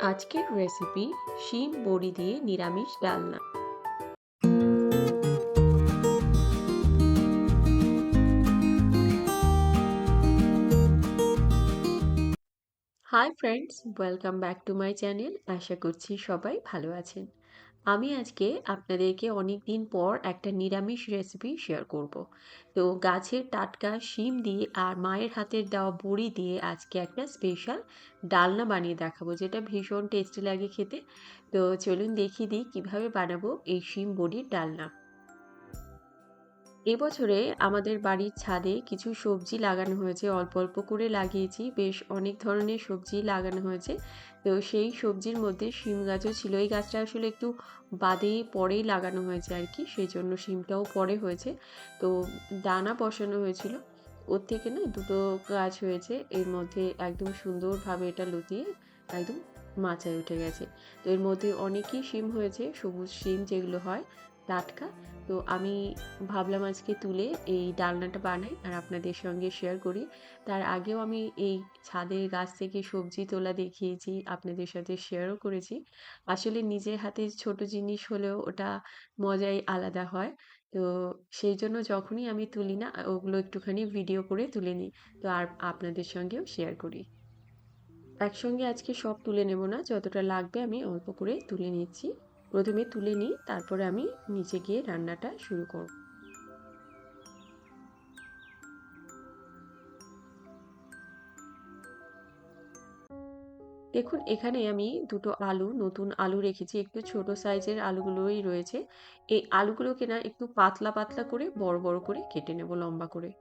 আজকের রেসিপি শিম বড়ি দিয়ে নিরামিষ ডালনা hi friends welcome back to my channel আশা করছি সবাই ভালো আছেন। আমি আজকে আপনাদেরকে অনেক দিন পর একটা নিরামিষ রেসিপি শেয়ার করব। তো গাছের টাটকা শিম দিয়ে আর মায়ের হাতের দেওয়া বড়ি দিয়ে আজকে একটা স্পেশাল ডালনা বানিয়ে দেখাবো, যেটা ভীষণ টেস্টি লাগে খেতে। তো চলুন দেখিয়ে দিই কীভাবে বানাবো এই শিম বড়ির ডালনা। এবছরে আমাদের বাড়ির ছাদে কিছু সবজি লাগানো হয়েছে। অল্প অল্প করে লাগিয়েছি। বেশ অনেক ধরনের সবজি লাগানো হয়েছে। তো সেই সবজির মধ্যে শিম গাছও ছিল। এই গাছটা আসলে একটু বাদে পরেই লাগানো হয়েছে আর কি। সেই জন্য শিমটাও পরে হয়েছে। তো দানা বসানো হয়েছিল। ওর থেকে না দুটো গাছ হয়েছে। এর মধ্যে একদম সুন্দরভাবে এটা লতিয়ে একদম মাচায় উঠে গেছে। তো এর মধ্যে অনেকই শিম হয়েছে। সবুজ শিম যেগুলো হয়, টাটকা। তো আমি ভাবলাম আজকে তুলে এই ডালনাটা বানাই আর আপনাদের সঙ্গে শেয়ার করি। তার আগেও আমি এই ছাদের গাছ থেকে সবজি তোলা দেখিয়েছি, আপনাদের সাথে শেয়ারও করেছি। আসলে নিজের হাতে ছোট জিনিস হলেও ওটা মজাই আলাদা হয়। তো সেই জন্য যখনই আমি তুলি না, ওগুলো একটুখানি ভিডিও করে তুলে নিই। তো আর আপনাদের সঙ্গেও শেয়ার করি। একসঙ্গে আজকে সব তুলে নেব না, যতটা লাগবে আমি অল্প করে তুলে নিচ্ছি। প্রথমে তুলে নিই, তারপরে আমি নিচে গিয়ে রান্নাটা শুরু করব। দেখুন, এখানে আমি দুটো আলু, নতুন আলু রেখেছি, একটু ছোট সাইজের আলুগুলোই রয়েছে। এই আলুগুলোকে না একটু পাতলা পাতলা করে, বড় বড় করে কেটে নেব, লম্বা করে।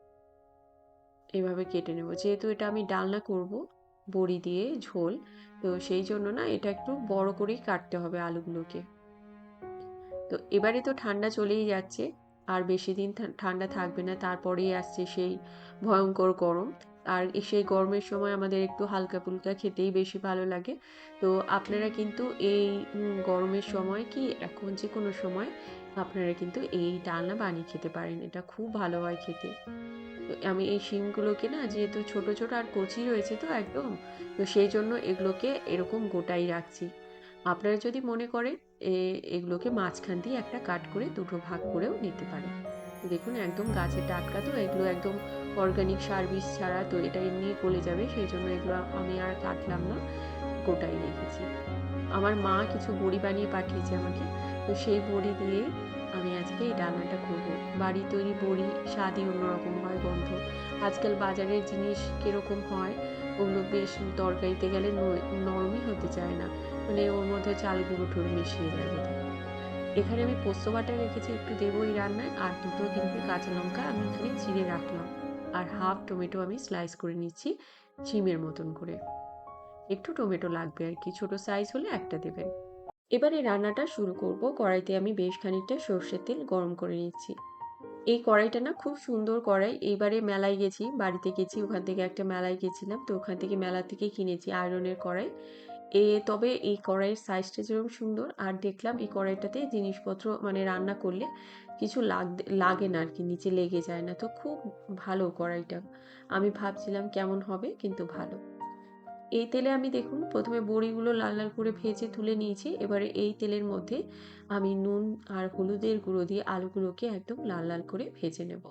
এভাবে কেটে নেব। যেহেতু এটা আমি ডালনা করব, বড়ি দিয়ে ঝোল, তো সেই জন্য না এটা একটু বড় করেই কাটতে হবে আলুগুলোকে। তো এবারে তো ঠান্ডা চলেই যাচ্ছে। আর বেশি দিন ঠান্ডা থাকবে না, তারপরেই আসছে সেই ভয়ঙ্কর গরম। আর সেই গরমের সময় আমাদের একটু হালকা ফুলকা খেতেই বেশি ভালো লাগে। তো আপনারা কিন্তু এই গরমের সময় কি এখন যে কোনো সময় আপনারা কিন্তু এই ডালনা বানিয়ে খেতে পারেন। এটা খুব ভালো হয় খেতে। আমি এই শিমগুলোকে না, যেহেতু ছোট ছোট আর কচি রয়েছে তো একদম, তো সেই জন্য এগুলোকে এরকম গোটাই রাখছি। আপনারা যদি মনে করেন এগুলোকে মাঝখান দিয়ে একটা কাট করে দুটো ভাগ করেও নিতে পারেন। দেখুন, একদম গাছের টাটকা তো, এগুলো একদম অর্গানিক সার্ভিস ছাড়া তো এটা এমনি গলে যাবে, সেই জন্য এগুলো আমি আর কাটলাম না, গোটাই রেখেছি। আমার মা কিছু বড়ি বানিয়ে পাঠিয়েছে আমাকে, তো সেই বড়ি দিয়ে আমি আজকে এই রান্নাটা করব। বাড়ি তৈরি বড়ি স্বাদই অন্যরকম হয়, গন্ধ। আজকাল বাজারের জিনিস কীরকম হয় ওগুলো বেশ তরকারিতে গেলে নরমই হতে চায় না। মানে ওর মধ্যে চাল গুঁড়ো টুড়ো মিশিয়ে দেয় এখানে আমি পোস্ত বাটা রেখেছি, একটু দেবো এই রান্নায়, আর দুটো কিন্তু কাঁচা লঙ্কা আমি এখানে চিড়ে রাখলাম। আর হাফ টমেটো আমি স্লাইস করে নিচ্ছি চিমের মতন করে। একটু টমেটো লাগবে আর কি, ছোটো সাইজ হলে একটা দেবেন। এবারে রান্নাটা শুরু করব। কড়াইতে আমি বেশ খানিকটা সর্ষের তেল গরম করে নিচ্ছি। এই কড়াইটা না খুব সুন্দর কড়াই। এইবারে মেলায় গেছি, বাড়িতে গেছি, ওখান থেকে একটা মেলায় গেছিলাম। তো ওখান থেকে মেলা থেকে কিনেছি আয়রনের কড়াই। এ, তবে এই কড়াইয়ের সাইজটা যেরকম সুন্দর, আর দেখলাম এই কড়াইটাতে জিনিসপত্র মানে রান্না করলে কিছু লাগ লাগে না আর কি নিচে লেগে যায় না। তো খুব ভালো কড়াইটা। আমি ভাবছিলাম কেমন হবে, কিন্তু ভালো। এই তেলে আমি দেখুন প্রথমে বড়িগুলো লাল লাল করে ভেজে তুলে নিয়েছি। এবারে এই তেলের মধ্যে আমি নুন আর হলুদের গুঁড়ো দিয়ে আলুগুলোকে একদম লাল লাল করে ভেজে নেব।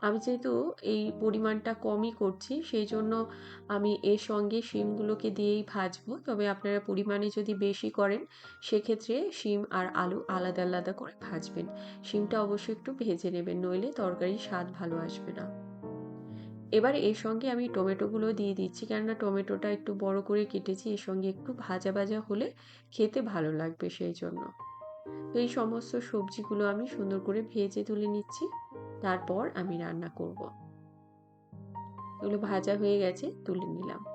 আমি যেহেতু এই পরিমাণটা কমই করছি, সেই জন্য আমি এর সঙ্গে শিমগুলোকে দিয়েই ভাজবো। তবে আপনারা পরিমাণে যদি বেশি করেন, সেক্ষেত্রে শিম আর আলু আলাদা আলাদা করে ভাজবেন। শিমটা অবশ্যই একটু ভেজে নেবেন, নইলে তরকারির স্বাদ ভালো আসবে না। এবার এর সঙ্গে আমি টমেটোগুলো দিয়ে দিচ্ছি। কেননা টমেটোটা একটু বড় করে কেটেছি, এর সঙ্গে একটু ভাজা ভাজা হলে খেতে ভালো লাগবে সেই জন্য তো এই সমস্ত সবজিগুলো আমি সুন্দর করে ভেজে তুলে নিচ্ছি। তারপর আমি রান্না করব। এগুলো ভাজা হয়ে গেছে, তুলে নিলাম।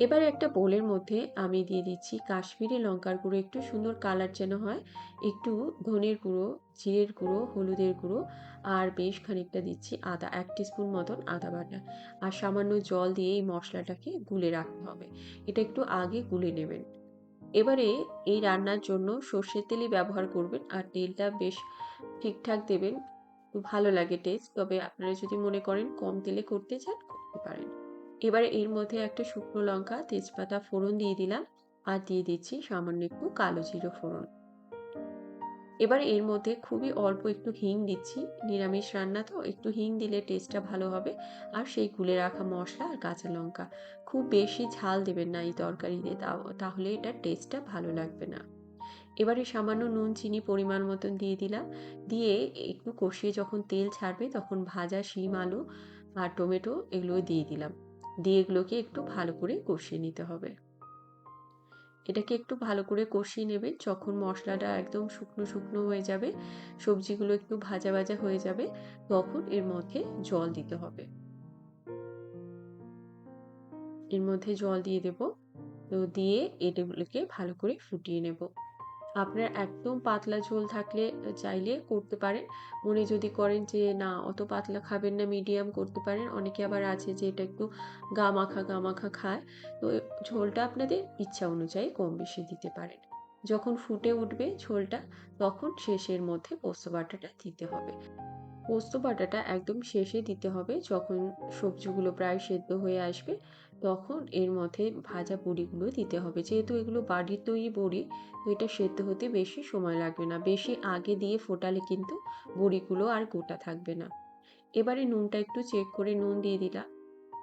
এবার একটা বোলের মধ্যে আমি দিয়ে দিচ্ছি কাশ্মীরি লঙ্কার গুঁড়ো, একটু সুন্দর কালার যেন হয়। একটু ধনের গুঁড়ো, জিরের গুঁড়ো, হলুদের গুঁড়ো আর বেশ খানিকটা দিচ্ছি আদা, এক স্পুন মতন আদা বাটা। আর সামান্য জল দিয়ে এই মশলাটাকে গুলে রাখতে হবে। এটা একটু আগে গুলে নেবেন। এবারে এই রান্নার জন্য সর্ষের তেলই ব্যবহার করবেন আর তেলটা বেশ ঠিকঠাক দেবেন। ভালো লাগে টেস্ট তবে আপনারা যদি মনে করেন কম তেলে করতে চান, করতে পারেন। এবার এর মধ্যে একটা শুকনো লঙ্কা, তেজপাতা ফোড়ন দিয়ে দিলাম আর দিয়ে দিচ্ছি সামান্য একটু কালো জিরো ফোড়ন। এবার এর মধ্যে খুবই অল্প একটু হিং দিচ্ছি, নিরামিষ রান্না তো, একটু হিং দিলে টেস্টটা ভালো হবে। আর সেই গুলে রাখা মশলা আর কাঁচা লঙ্কা। খুব বেশি ঝাল দেবেন না এই তরকারিতে তাহলে এটার টেস্টটা ভালো লাগবে না। এবারে সামান্য নুন, চিনি পরিমাণ মতন দিয়ে দিলাম। দিয়ে একটু কষিয়ে যখন তেল ছাড়বে তখন ভাজা শিম, আলু আর টমেটো এগুলো দিয়ে দিলাম। দিয়ে এগুলোকে একটু ভালো করে কষিয়ে নিতে হবে। এটাকে একটু ভালো করে কষিয়ে নেবেন যখন মশলাটা একদম শুকনো শুকনো হয়ে যাবে, সবজিগুলো একটু ভাজা ভাজা হয়ে যাবে, তখন এর মধ্যে জল দিতে হবে। এর মধ্যে জল দিয়ে দেব। তো দিয়ে এটাগুলোকে ভালো করে ফুটিয়ে নেব। আপনার একদম পাতলা ঝোল থাকলে, চাইলে করতে পারেন। মনে যদি করেন যে, না, অত পাতলা খাবেন না মিডিয়াম করতে পারেন। অনেকে আবার আছে যে, এটা একটু গা মাখা গা মাখা খায়। তো ঝোলটা আপনাদের ইচ্ছা অনুযায়ী কম বেশি দিতে পারেন। যখন ফুটে উঠবে ঝোলটা, তখন শেষের মধ্যে পোস্ত বাটাটা দিতে হবে। পোস্ত বাটাটা একদম শেষে দিতে হবে। যখন সবজিগুলো প্রায় সেদ্ধ হয়ে আসবে তখন এর মধ্যে ভাজা বড়িগুলো দিতে হবে। যেহেতু এগুলো বাড়ির তৈরি বড়ি তো এটা সেদ্ধ হতে বেশি সময় লাগবে না। বেশি আগে দিয়ে ফোটালে কিন্তু বড়িগুলো আর গোটা থাকবে না। এবারে নুনটা একটু চেক করে নুন দিয়ে দিলাম।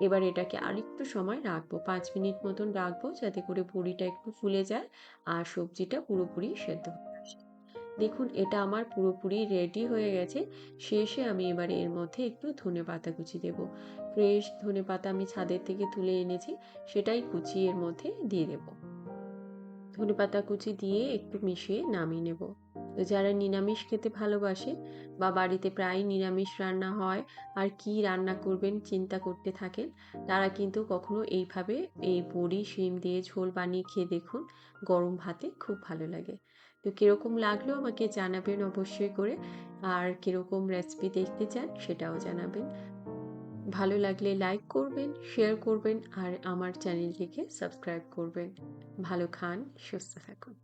এবার এটাকে আরেকটু সময় রাখব। পাঁচ মিনিট মতন রাখব যাতে করে বড়িটা একটু ফুলে যায় আর সবজিটা পুরোপুরি সেদ্ধ দেখুন, এটা আমার পুরোপুরি রেডি হয়ে গেছে। শেষে আমি এবার এর মধ্যে একটু ধনে পাতা কুচি দেব। ফ্রেশ ধনে পাতা আমি ছাদের থেকে তুলে এনেছি, সেটাই কুচি এর মধ্যে দিয়ে দেব। ধনে পাতা কুচি দিয়ে একটু মিশিয়ে নামিয়ে নেব। তো যারা নিরামিষ খেতে ভালোবাসে বা বাড়িতে প্রায় নিরামিষ রান্না হয় আর কি রান্না করবেন চিন্তা করতে থাকেন, তারা কিন্তু কখনো এইভাবে এই বড়ি, শিম দিয়ে ঝোল বানিয়ে খেয়ে দেখুন, গরম ভাতে খুব ভালো লাগে। তো কীরকম লাগল আমাকে জানাবেন অবশ্যই করে। আর কীরকম রেসিপি দেখতে চান সেটাও জানাবেন। ভালো লাগলে লাইক করবেন শেয়ার করবেন, আর আমার চ্যানেলটিকে সাবস্ক্রাইব করবেন। ভালো খান, সুস্থ থাকুন।